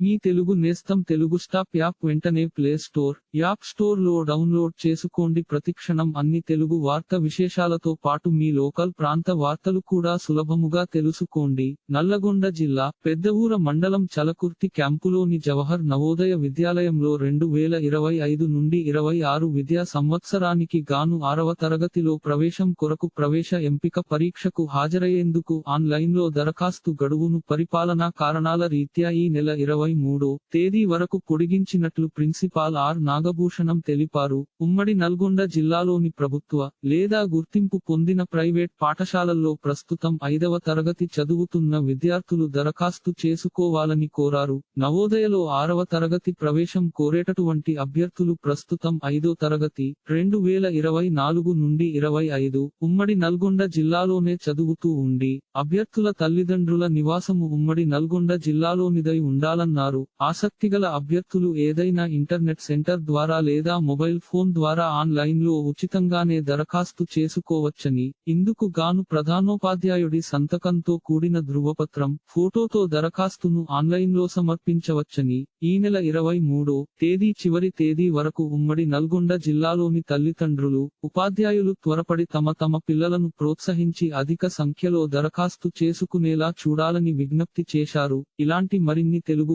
మీ తెలుగు నేస్తం Telugu stop app వెంటనే play store app స్టోర్లో డౌన్లోడ్ చేసుకోండి. ప్రతిక్షణం అన్ని తెలుగు వార్త విశేషాలతో పాటు మీ లోకల్ ప్రాంత వార్తలు కూడా సులభముగా తెలుసుకోండి. నల్లగొండ జిల్లా పెద్దవూర మండలం చలకుర్తి క్యాంపులోని జవహర్ నవోదయ విద్యాలయంలో రెండు వేల ఇరవై ఐదు నుండి ఇరవై ఆరు విద్యా సంవత్సరానికి గాను ఆరవ తరగతిలో ప్రవేశం కొరకు ప్రవేశ ఎంపిక పరీక్షకు హాజరయ్యేందుకు ఆన్లైన్లో దరఖాస్తు గడువును పరిపాలనా కారణాల రీత్యా ఈ నెల ఇరవై మూడో తేదీ వరకు పొడిగించినట్లు ప్రిన్సిపాల్ ఆర్ నాగభూషణం తెలిపారు. ఉమ్మడి నల్గొండ జిల్లాలోని ప్రభుత్వ లేదా గుర్తింపు పొందిన ప్రైవేట్ పాఠశాలల్లో ప్రస్తుతం ఐదవ తరగతి చదువుతున్న విద్యార్థులు దరఖాస్తు చేసుకోవాలని కోరారు. నవోదయలో ఆరవ తరగతి ప్రవేశం కోరేటటువంటి అభ్యర్థులు ప్రస్తుతం ఐదో తరగతి రెండు వేల ఇరవై నాలుగు నుండి ఇరవై ఐదు ఉమ్మడి నల్గొండ జిల్లాలోనే చదువుతూ ఉండి అభ్యర్థుల తల్లిదండ్రుల నివాసము ఉమ్మడి నల్గొండ జిల్లాలోనిదై ఉండాలన్న ఉండాలన్నారు ఆసక్తిగల అభ్యర్థులు ఏదైనా ఇంటర్నెట్ సెంటర్ ద్వారా లేదా మొబైల్ ఫోన్ ద్వారా ఆన్లైన్లో ఉచితంగానే దరఖాస్తు చేసుకోవచ్చని ఇందుకు గాను ప్రధానోపాధ్యాయుడి సంతకంతో కూడిన ధృవపత్రం ఫోటోతో దరఖాస్తును ఆన్లైన్లో సమర్పించవచ్చని ఈ నెల ఇరవై మూడో తేదీ చివరి తేదీ వరకు ఉమ్మడి నల్గొండ జిల్లాలోని తల్లిదండ్రులు ఉపాధ్యాయులు త్వరపడి తమ తమ పిల్లలను ప్రోత్సహించి అధిక సంఖ్యలో దరఖాస్తు చేసుకునేలా చూడాలని విజ్ఞప్తి చేశారు. ఇలాంటి మరిన్ని తెలుగు